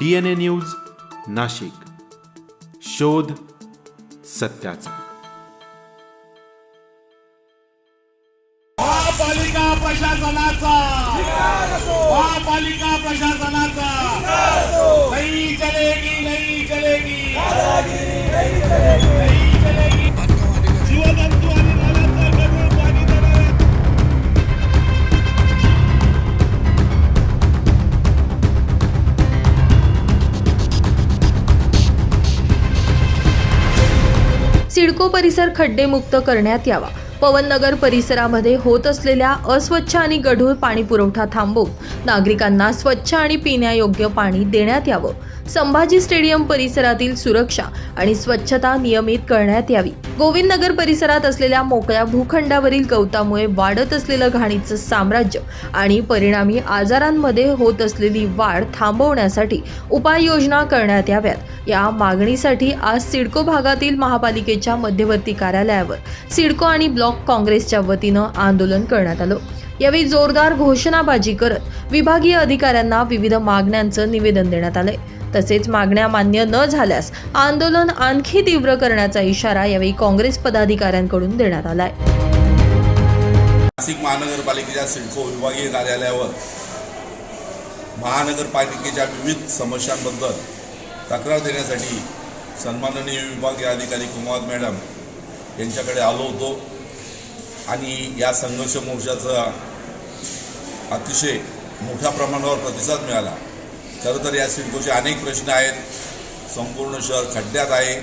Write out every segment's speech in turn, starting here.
DNA news Nashik. शोध सत्याचा. महापालिका प्रशासनाचा. महापालिका प्रशासनाचा. सिडको परिसर खड्डेमुक्त करण्यात यावा. पवननगर परिसरामध्ये होत असलेल्या अस्वच्छ आणि गढूळ पाणी पुरवठा थांबवून नागरिकांना स्वच्छ आणि पिण्यायोग्य पाणी देण्यात यावं. संभाजी स्टेडियम परिसरातील सुरक्षा आणि स्वच्छता नियमित करण्यात यावी. गोविंदनगर परिसरात असलेल्या मोकळ्या भूखंडावरील गवतामुळे वाढत असलेलं घाणीचं साम्राज्य आणि परिणामी आजारांमध्ये होत असलेली वाढ थांबवण्यासाठी उपाययोजना करण्यात याव्यात. या मागणीसाठी आज सिडको भागातील महापालिकेच्या मध्यवर्ती कार्यालयावर सिडको आणि ब्लॉक काँग्रेसच्या वतीनं आंदोलन करण्यात आलं. यावेळी जोरदार घोषणाबाजी करत विभागीय अधिकाऱ्यांना विविध मागण्यांचं निवेदन देण्यात आलंय. तसेच मागण्या मान्य न झाल्यास आंदोलन आणखी तीव्र करण्याचा इशारा यावेळी काँग्रेस पदाधिकाऱ्यांकडून देण्यात आलाय. नाशिक महानगरपालिकेच्या सिडको विभागीय कार्यालयावर महानगरपालिकेच्या विविध समस्यांबद्दल तक्रार देण्यासाठी सन्माननीय विभागीय अधिकारी कुमार मॅडम यांच्याकडे आलो होतो. आणि या संघर्ष मोर्चाचा अतिशय मोठ्या प्रमाणावर प्रतिसाद मिळाला. खरं तर या सिडकोचे अनेक प्रश्न आहेत. संपूर्ण शहर खड्ड्यात आहे.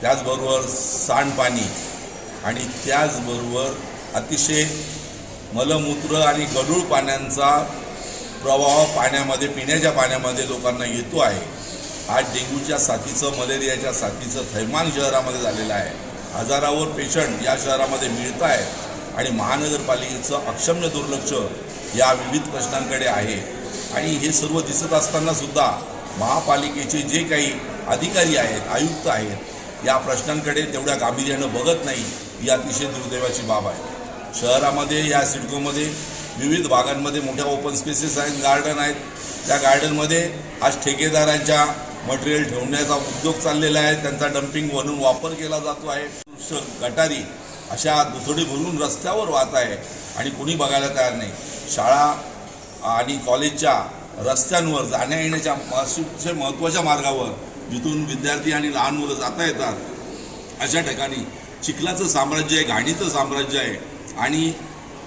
त्याचबरोबर सांडपाणी आणि त्याचबरोबर अतिशय मलमूत्र आणि गढूळ पाण्यांचा प्रवाह पाण्यामध्ये पिण्याच्या पाण्यामध्ये लोकांना येतो आहे. आज डेंग्यूच्या साथीचं मलेरियाच्या साथीचं थैमान शहरामध्ये झालेलं आहे. हजारावर पेशंट या शहरामध्ये मिळत आहे आणि महानगरपालिकेचं अक्षम्य दुर्लक्ष या विविध प्रश्नांकडे आहे. आणि हे सर्व दिसत असताना सुद्धा महापालिकेचे जे काही अधिकारी आहेत आयुक्त आहेत या प्रश्नांकडे तेवढ्या गांभीर्यानं बघत नाही ही अतिशय दुर्दैवाची बाब आहे. शहरामध्ये या सिडकोमध्ये विविध भागांमध्ये मोठ्या ओपन स्पेसेस आहेत गार्डन आहेत. त्या गार्डनमध्ये आज ठेकेदारांच्या मटेरियल ठेवण्याचा उद्योग चाललेला आहे. त्यांचा डम्पिंग म्हणून वापर केला जातो आहे. दृश्य गटारी अशा दुथडी भरून रस्त्यावर वाहत आहे आणि कुणी बघायला तयार नाही. शाळा आणि कॉलेजच्या रस्त्यांवर जाण्या येण्याच्या अतिशय महत्त्वाच्या मार्गावर जिथून विद्यार्थी आणि लहान मुलं जाता येतात अशा ठिकाणी चिखलाचं साम्राज्य आहे घाणीचं साम्राज्य आहे आणि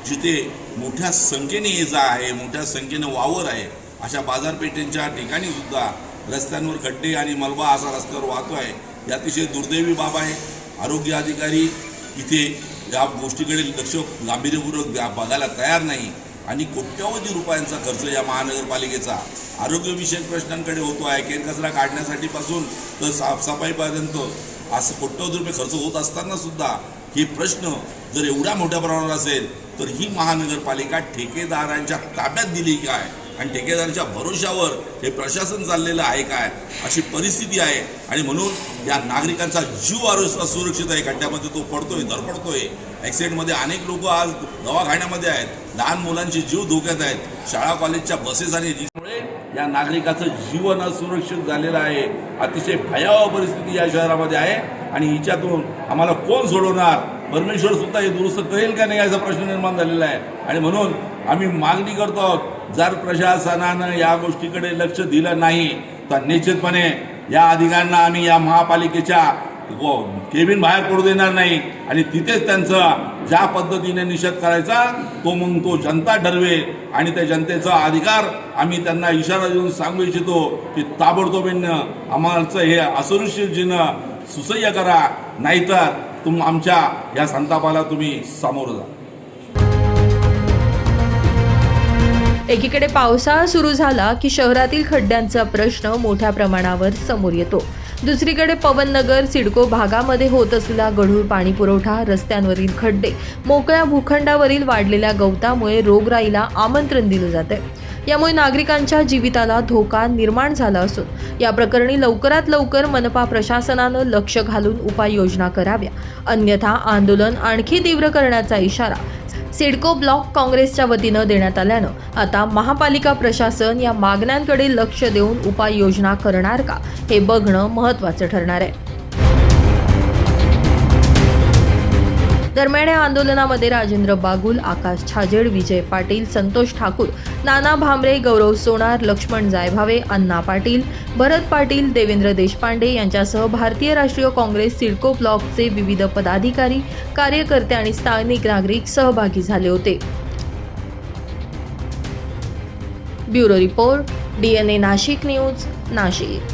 जिथे मोठ्या संख्येने ये जा आहे मोठ्या संख्येनं वावर आहे अशा बाजारपेठेंच्या ठिकाणी सुद्धा रस्त्यांवर खड्डे आणि मलबा असा रस्त्यावर वाहतो आहे. ही अतिशय दुर्दैवी बाब आहे. आरोग्य अधिकारी इथे या गोष्टीकडे लक्ष गांभीर्यपूर्वक बघायला तयार नाही. आणि कोट्यवधी रुपयांचा खर्च या महानगरपालिकेचा आरोग्यविषयक प्रश्नांकडे होतो आहे. केर कचरा काढण्यासाठी पासून तर साफसफाईपर्यंत असं कोट्यवधी रुपये खर्च होत असताना सुद्धा हे प्रश्न जर एवढ्या मोठ्या प्रमाणावर असेल तर ही महानगरपालिका ठेकेदारांच्या ताब्यात दिली काय? आणि ठेकेदारांच्या भरोशावर हे प्रशासन चाललेलं आहे काय अशी परिस्थिती आहे. आणि म्हणून या नागरिकांचा जीव आरोग्य सुरक्षित आहे. खड्ड्यामध्ये तो पडतोय धरपडतोय ॲक्सिडेंटमध्ये अनेक लोक आज दवाखान्यामध्ये आहेत. लहान मुलांचे जीव धोक्यात आहेत. शाळा कॉलेजच्या बसेस आणि रिक्षामुळे या नागरिकाचं जीवन असुरक्षित झालेलं आहे. अतिशय भयावह परिस्थिती या शहरामध्ये आहे. आणि हिच्यातून आम्हाला कोण सोडवणार? परमेश्वर सुद्धा हे दुरुस्त करेल का नाही याचा प्रश्न निर्माण झालेला आहे. आणि म्हणून आम्ही मागणी करतो आहोत जर प्रशासनानं या गोष्टीकडे लक्ष दिलं नाही तर निश्चितपणे या अधिकाऱ्यांना आम्ही या महापालिकेच्या केबिन बाहेर पडू देणार नाही. आणि तिथेच त्यांचा ज्या पद्धतीने निषेध करायचा तो मग तो जनता ठरवेल आणि त्या जनतेचा अधिकार आम्ही त्यांना इशारा देऊन सांगू इच्छितो की ताबडतोबीनं आम्हाचं हे असुरक्षितजीनं सुसह्य करा नाहीतर तुम आमच्या या संतापाला तुम्ही सामोरं जा. एकीकडे पावसाळा सुरू झाला की शहरातील खड्ड्यांचा प्रश्न मोठ्या प्रमाणावर समोर येतो. दुसरीकडे पवननगर सिडको भागामध्ये होत असलेला गढूळ पाणी पुरवठा रस्त्यांवरील खड्डे मोकळ्या भूखंडावरील वाढलेल्या गवतामुळे रोगराईला आमंत्रण दिलं जाते यामुळे नागरिकांच्या जीविताला धोका निर्माण झाला असून या प्रकरणी लवकरात लवकर मनपा प्रशासनानं लक्ष घालून उपाययोजना कराव्या. अन्यथा आंदोलन आणखी तीव्र करण्याचा इशारा सिडको ब्लॉक काँग्रेसच्या वतीनं देण्यात आल्यानं आता महापालिका प्रशासन या मागण्यांकडे लक्ष देऊन उपाययोजना करणार का हे बघणं महत्त्वाचं ठरणार आहे. दरम्यान या आंदोलनामध्ये राजेंद्र बागुल आकाश छाजेड विजय पाटील संतोष ठाकूर नाना भामरे गौरव सोनार लक्ष्मण जायभावे अण्णा पाटील भरत पाटील देवेंद्र देशपांडे यांच्यासह भारतीय राष्ट्रीय काँग्रेस सिडको ब्लॉकचे विविध पदाधिकारी कार्यकर्ते आणि स्थानिक नागरिक सहभागी झाले होते. Bureau report DNA Nashik news Nashik.